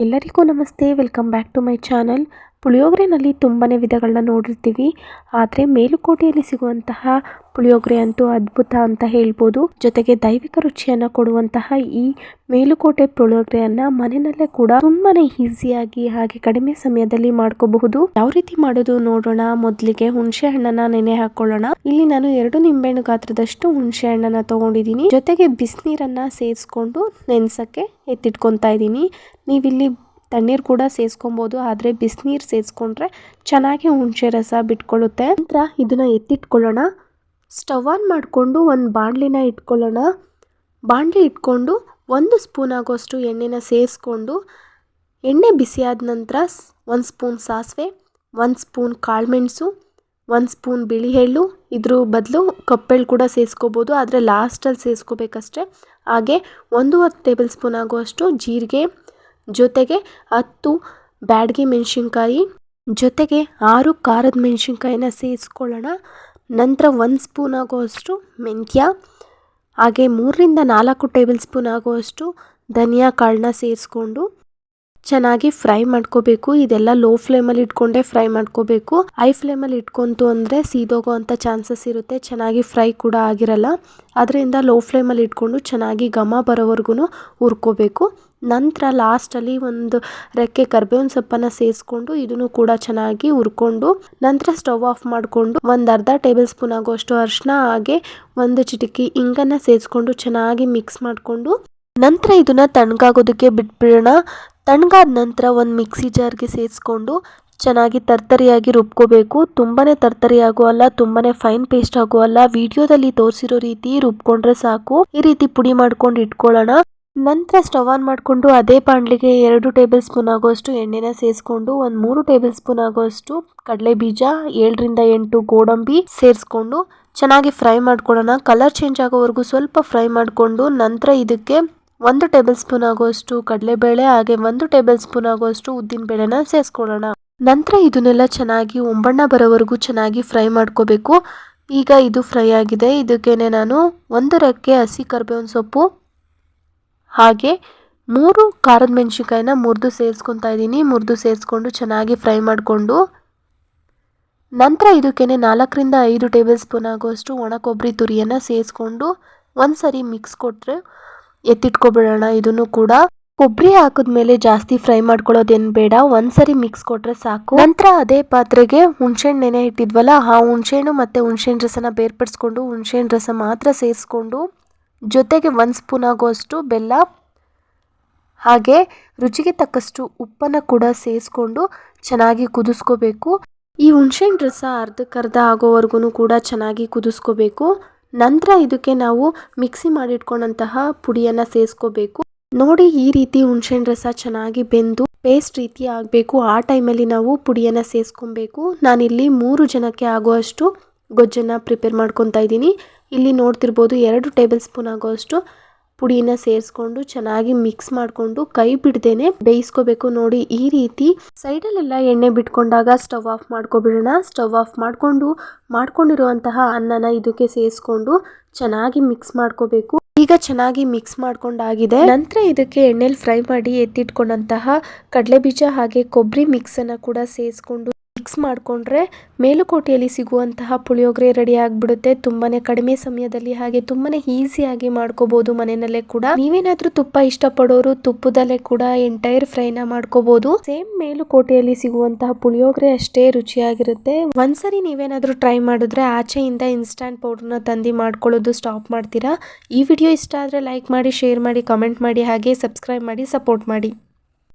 ಎಲ್ಲರಿಗೂ ನಮಸ್ತೆ. Welcome back to my channel. ಪುಳಿಯೋಗರೆನಲ್ಲಿ ತುಂಬಾ ವಿಧಗಳನ್ನ ನೋಡಿರ್ತೀವಿ. ಆದರೆ ಮೇಲುಕೋಟೆಯಲ್ಲಿ ಸಿಗುವಂತಹ ಪುಳಿಯೋಗರೆ ಅಂತೂ ಅದ್ಭುತ ಅಂತ ಹೇಳ್ಬೋದು. ಜೊತೆಗೆ ದೈವಿಕ ರುಚಿಯನ್ನು ಕೊಡುವಂತಹ ಈ ಮೇಲುಕೋಟೆ ಪುಳಿಯೋಗರೆಯನ್ನ ಮನೆಯಲ್ಲೇ ಕೂಡ ತುಂಬಾನೇ ಈಸಿಯಾಗಿ ಹಾಗೆ ಕಡಿಮೆ ಸಮಯದಲ್ಲಿ ಮಾಡ್ಕೋಬಹುದು. ಯಾವ ರೀತಿ ಮಾಡೋದು ನೋಡೋಣ. ಮೊದಲಿಗೆ ಹುಣಸೆ ಹಣ್ಣನ್ನ ನೆನೆ ಹಾಕೊಳ್ಳೋಣ. ಇಲ್ಲಿ ನಾನು ಎರಡು ನಿಂಬೆಹಣ್ಣು ಗಾತ್ರದಷ್ಟು ಹುಣಸೆ ಹಣ್ಣನ್ನ ತಗೊಂಡಿದ್ದೀನಿ. ಜೊತೆಗೆ ಬಿಸಿನೀರನ್ನ ಸೇರಿಸ್ಕೊಂಡು ನೆನ್ಸಕ್ಕೆ ಎತ್ತಿಟ್ಕೊಂತಾ ಇದ್ದೀನಿ. ನೀವಿಲ್ಲಿ ತಣ್ಣೀರು ಕೂಡ ಸೇರಿಸ್ಕೊಬೋದು ಆದರೆ ಬಿಸಿನೀರು ಸೇರಿಸ್ಕೊಂಡ್ರೆ ಚೆನ್ನಾಗಿ ಹುಣಸೆ ರಸ ಬಿಟ್ಕೊಳ್ಳುತ್ತೆ. ನಂತರ ಇದನ್ನು ಎತ್ತಿಟ್ಕೊಳ್ಳೋಣ. ಸ್ಟವ್ ಆನ್ ಮಾಡಿಕೊಂಡು ಒಂದು ಬಾಣಲಿನ ಇಟ್ಕೊಳ್ಳೋಣ. ಬಾಣಲಿ ಇಟ್ಕೊಂಡು ಒಂದು ಸ್ಪೂನ್ ಆಗೋಷ್ಟು ಎಣ್ಣೆನ ಸೇರಿಸ್ಕೊಂಡು ಎಣ್ಣೆ ಬಿಸಿಯಾದ ನಂತರ ಒಂದು ಸ್ಪೂನ್ ಸಾಸಿವೆ, ಒಂದು ಸ್ಪೂನ್ ಕಾಳುಮೆಣಸು, ಒಂದು ಸ್ಪೂನ್ ಬಿಳಿ ಎಳ್ಳು ಇದ್ರ ಬದಲು ಕಪ್ಪೆಳ್ಳು ಕೂಡ ಸೇರಿಸ್ಕೋಬೋದು ಆದರೆ ಲಾಸ್ಟಲ್ಲಿ ಸೇರಿಸ್ಕೋಬೇಕಷ್ಟೆ ಹಾಗೆ ಒಂದೂವರೆ ಟೇಬಲ್ ಸ್ಪೂನ್ ಆಗುವಷ್ಟು ಜೀರಿಗೆ ಜೊತೆಗೆ ಹತ್ತು ಬ್ಯಾಡಗಿ ಮೆಣಸಿನ್ಕಾಯಿ, ಜೊತೆಗೆ ಆರು ಖಾರದ ಮೆಣಸಿನ್ಕಾಯಿನ ಸೇರಿಸ್ಕೊಳ್ಳೋಣ. ನಂತರ ಒಂದು ಸ್ಪೂನ್ ಆಗುವಷ್ಟು ಮೆಂತ್ಯ, ಹಾಗೆ ಮೂರರಿಂದ ನಾಲ್ಕು ಟೇಬಲ್ ಸ್ಪೂನ್ ಆಗುವಷ್ಟು ಧನಿಯಾ ಕಾಳನ್ನ ಸೇರಿಸ್ಕೊಂಡು ಚೆನ್ನಾಗಿ ಫ್ರೈ ಮಾಡ್ಕೋಬೇಕು. ಇದೆಲ್ಲ ಲೋ ಫ್ಲೇಮಲ್ಲಿ ಇಟ್ಕೊಂಡೇ ಫ್ರೈ ಮಾಡ್ಕೋಬೇಕು. ಹೈ ಫ್ಲೇಮಲ್ಲಿ ಇಟ್ಕೊಂತು ಅಂದರೆ ಸೀದೋಗೋ ಅಂಥ ಚಾನ್ಸಸ್ ಇರುತ್ತೆ. ಚೆನ್ನಾಗಿ ಫ್ರೈ ಕೂಡ ಆಗಿರಲ್ಲ. ಅದರಿಂದ ಲೋ ಫ್ಲೇಮಲ್ಲಿ ಇಟ್ಕೊಂಡು ಚೆನ್ನಾಗಿ ಘಮ ಬರೋವರೆಗೂ ಹುರ್ಕೋಬೇಕು. ನಂತರ ಲಾಸ್ಟಲ್ಲಿ ಒಂದು ರೆಕ್ಕೆ ಕರ್ಬೇವಿನ ಸೊಪ್ಪನ್ನು ಸೇರಿಸ್ಕೊಂಡು ಇದನ್ನು ಕೂಡ ಚೆನ್ನಾಗಿ ಹುರ್ಕೊಂಡು ನಂತರ ಸ್ಟವ್ ಆಫ್ ಮಾಡಿಕೊಂಡು ಒಂದು ಅರ್ಧ ಟೇಬಲ್ ಸ್ಪೂನ್ ಆಗೋಷ್ಟು ಅರಿಶಿನ ಹಾಗೆ ಒಂದು ಚಿಟಿಕಿ ಇಂಗನ್ನು ಸೇರಿಸ್ಕೊಂಡು ಚೆನ್ನಾಗಿ ಮಿಕ್ಸ್ ಮಾಡಿಕೊಂಡು ನಂತರ ಇದನ್ನು ತಣ್ಣಗಾಗೋದಕ್ಕೆ ಬಿಟ್ಬಿಡೋಣ. ತಣ್ಣಗಾದ ನಂತರ ಒಂದು ಮಿಕ್ಸಿ ಜಾರ್ಗೆ ಸೇರಿಸ್ಕೊಂಡು ಚೆನ್ನಾಗಿ ತರ್ತರಿಯಾಗಿ ರುಬ್ಕೋಬೇಕು. ತುಂಬಾ ತರ್ತರಿ ಅಲ್ಲ ತುಂಬಾ ಫೈನ್ ಪೇಸ್ಟ್ ಆಗುವಲ್ಲ. ವಿಡಿಯೋದಲ್ಲಿ ತೋರಿಸಿರೋ ರೀತಿ ರುಬ್ಕೊಂಡ್ರೆ ಸಾಕು. ಈ ರೀತಿ ಪುಡಿ ಮಾಡ್ಕೊಂಡು ಇಟ್ಕೊಳ್ಳೋಣ. ನಂತರ ಸ್ಟವ್ ಆನ್ ಮಾಡಿಕೊಂಡು ಅದೇ ಬಾಣಲಿಗೆ ಎರಡು ಟೇಬಲ್ ಸ್ಪೂನ್ ಆಗೋಷ್ಟು ಎಣ್ಣೆನ ಸೇರಿಸ್ಕೊಂಡು, ಒಂದು ಮೂರು ಟೇಬಲ್ ಸ್ಪೂನ್ ಆಗೋಷ್ಟು ಕಡಲೆ ಬೀಜ ಏಳರಿಂದ ಎಂಟು ಗೋಡಂಬಿ ಸೇರಿಸ್ಕೊಂಡು ಚೆನ್ನಾಗಿ ಫ್ರೈ ಮಾಡ್ಕೊಳ್ಳೋಣ. ಕಲರ್ ಚೇಂಜ್ ಆಗೋವರೆಗೂ ಸ್ವಲ್ಪ ಫ್ರೈ ಮಾಡಿಕೊಂಡು ನಂತರ ಇದಕ್ಕೆ ಒಂದು ಟೇಬಲ್ ಸ್ಪೂನ್ ಆಗುವಷ್ಟು ಕಡಲೆಬೇಳೆ ಹಾಗೆ ಒಂದು ಟೇಬಲ್ ಸ್ಪೂನ್ ಆಗುವಷ್ಟು ಉದ್ದಿನ ಬೇಳೆನ ಸೇರಿಸ್ಕೊಳ್ಳೋಣ. ನಂತರ ಇದನ್ನೆಲ್ಲ ಚೆನ್ನಾಗಿ ಒಂಬಣ್ಣ ಬರೋವರೆಗೂ ಚೆನ್ನಾಗಿ ಫ್ರೈ ಮಾಡ್ಕೋಬೇಕು. ಈಗ ಇದು ಫ್ರೈ ಆಗಿದೆ. ಇದಕ್ಕೇನೆ ನಾನು ಒಂದು ರೆಕ್ಕೆ ಹಸಿ ಕರ್ಬೇವಿನ ಸೊಪ್ಪು ಹಾಗೆ ಮೂರು ಖಾರದ ಮೆಣಸಿನ್ಕಾಯಿನ ಮುರಿದು ಸೇರಿಸ್ಕೊತಾ ಇದ್ದೀನಿ. ಮುರಿದು ಸೇರಿಸ್ಕೊಂಡು ಚೆನ್ನಾಗಿ ಫ್ರೈ ಮಾಡಿಕೊಂಡು ನಂತರ ಇದಕ್ಕೇನೆ ನಾಲ್ಕರಿಂದ ಐದು ಟೇಬಲ್ ಸ್ಪೂನ್ ಆಗುವಷ್ಟು ಒಣ ಕೊಬ್ಬರಿ ತುರಿಯನ್ನು ಸೇರಿಸ್ಕೊಂಡು ಒಂದು ಸರಿ ಮಿಕ್ಸ್ ಕೊಟ್ಟರೆ ಎತ್ತಿಟ್ಕೊಬಿಡೋಣ. ಇದನ್ನು ಕೂಡ ಕೊಬ್ಬರಿ ಹಾಕಿದ್ಮೇಲೆ ಜಾಸ್ತಿ ಫ್ರೈ ಮಾಡ್ಕೊಳ್ಳೋದೇನು ಬೇಡ. ಒಂದ್ಸರಿ ಮಿಕ್ಸ್ ಕೊಟ್ರೆ ಸಾಕು. ನಂತರ ಅದೇ ಪಾತ್ರೆಗೆ ಹುಣಸೆಹಣ್ಣು ನೆನೆ ಇಟ್ಟಿದ್ವಲ್ಲ, ಆ ಹುಣಸೆಹಣ್ಣು ಮತ್ತು ಹುಣಸೆಹಣ್ಣು ರಸನ ಬೇರ್ಪಡಿಸ್ಕೊಂಡು ಹುಣಸೆಹಣ್ಣು ರಸ ಮಾತ್ರ ಸೇರಿಸ್ಕೊಂಡು ಜೊತೆಗೆ ಒಂದು ಸ್ಪೂನ್ ಆಗುವಷ್ಟು ಬೆಲ್ಲ, ಹಾಗೆ ರುಚಿಗೆ ತಕ್ಕಷ್ಟು ಉಪ್ಪನ್ನು ಕೂಡ ಸೇರಿಸ್ಕೊಂಡು ಚೆನ್ನಾಗಿ ಕುದಿಸ್ಕೋಬೇಕು. ಈ ಹುಣಸೆಹಣ್ಣು ರಸ ಅರ್ಧಕ್ಕರ್ಧ ಆಗೋವರೆಗೂ ಕೂಡ ಚೆನ್ನಾಗಿ ಕುದಿಸ್ಕೋಬೇಕು. ನಂತರ ಇದಕ್ಕೆ ನಾವು ಮಿಕ್ಸಿ ಮಾಡಿಟ್ಕೊಂಡಂತಹ ಪುಡಿಯನ್ನು ಸೇರಿಸ್ಕೋಬೇಕು ನೋಡಿ ಈ ರೀತಿ ಹುಣಸೆಹಣ್ಣು ರಸ ಚೆನ್ನಾಗಿ ಬೆಂದು ಪೇಸ್ಟ್ ರೀತಿ ಆಗಬೇಕು. ಆ ಟೈಮಲ್ಲಿ ನಾವು ಪುಡಿಯನ್ನು ಸೇರಿಸ್ಕೊಬೇಕು ನಾನಿಲ್ಲಿ ಮೂರು ಜನಕ್ಕೆ ಆಗುವಷ್ಟು ಗೊಜ್ಜನ್ನು ಪ್ರಿಪೇರ್ ಮಾಡ್ಕೊತಾ ಇದ್ದೀನಿ. ಇಲ್ಲಿ ನೋಡ್ತಿರ್ಬೋದು ಎರಡು ಟೇಬಲ್ ಸ್ಪೂನ್ ಆಗುವಷ್ಟು ಪುಡಿನ ಸೇರಿಸ್ಕೊಂಡು ಚೆನ್ನಾಗಿ ಮಿಕ್ಸ್ ಮಾಡಿಕೊಂಡು ಕೈ ಬಿಡ್ದೇನೆ ಬೇಯಿಸ್ಕೋಬೇಕು. ನೋಡಿ ಈ ರೀತಿ ಸೈಡಲ್ಲೆಲ್ಲ ಎಣ್ಣೆ ಬಿಟ್ಕೊಂಡಾಗ ಸ್ಟವ್ ಆಫ್ ಮಾಡ್ಕೊಬಿಡೋಣ. ಸ್ಟವ್ ಆಫ್ ಮಾಡಿಕೊಂಡು ಮಾಡ್ಕೊಂಡಿರುವಂತಹ ಅನ್ನನ ಇದಕ್ಕೆ ಸೇರಿಸ್ಕೊಂಡು ಚೆನ್ನಾಗಿ ಮಿಕ್ಸ್ ಮಾಡ್ಕೋಬೇಕು. ಈಗ ಚೆನ್ನಾಗಿ ಮಿಕ್ಸ್ ಮಾಡ್ಕೊಂಡಾಗಿದೆ. ನಂತರ ಇದಕ್ಕೆ ಎಣ್ಣೆಲಿ ಫ್ರೈ ಮಾಡಿ ಎತ್ತಿಟ್ಕೊಂಡಂತಹ ಕಡಲೆ ಬೀಜ ಹಾಗೆ ಕೊಬ್ಬರಿ ಮಿಕ್ಸನ್ನು ಕೂಡ ಸೇರಿಸ್ಕೊಂಡು ಮಿಕ್ಸ್ ಮಾಡಿಕೊಂಡ್ರೆ ಮೇಲುಕೋಟೆಯಲ್ಲಿ ಸಿಗುವಂತಹ ಪುಳಿಯೋಗರೆ ರೆಡಿ ಆಗಿಬಿಡುತ್ತೆ. ತುಂಬಾ ಕಡಿಮೆ ಸಮಯದಲ್ಲಿ ಹಾಗೆ ತುಂಬಾ ಈಸಿಯಾಗಿ ಮಾಡ್ಕೋಬಹುದು ಮನೆಯಲ್ಲೇ ಕೂಡ. ನೀವೇನಾದ್ರೂ ತುಪ್ಪ ಇಷ್ಟಪಡೋರು ತುಪ್ಪದಲ್ಲೇ ಕೂಡ ಎಂಟೈರ್ ಫ್ರೈನ ಮಾಡ್ಕೋಬಹುದು ಸೇಮ್ ಮೇಲುಕೋಟೆಯಲ್ಲಿ ಸಿಗುವಂತಹ ಪುಳಿಯೋಗರೆ ಅಷ್ಟೇ ರುಚಿಯಾಗಿರುತ್ತೆ. ಒಂದ್ಸರಿ ನೀವೇನಾದ್ರೂ ಟ್ರೈ ಮಾಡಿದ್ರೆ ಆಚೆಯಿಂದ ಇನ್ಸ್ಟಂಟ್ ಪೌಡರ್ನ ತಂದು ಮಾಡ್ಕೊಳ್ಳೋದು ಸ್ಟಾಪ್ ಮಾಡ್ತೀರಾ. ಈ ವಿಡಿಯೋ ಇಷ್ಟ ಆದರೆ ಲೈಕ್ ಮಾಡಿ ಶೇರ್ ಮಾಡಿ ಕಮೆಂಟ್ ಮಾಡಿ, ಹಾಗೆ ಸಬ್ಸ್ಕ್ರೈಬ್ ಮಾಡಿ ಸಪೋರ್ಟ್ ಮಾಡಿ.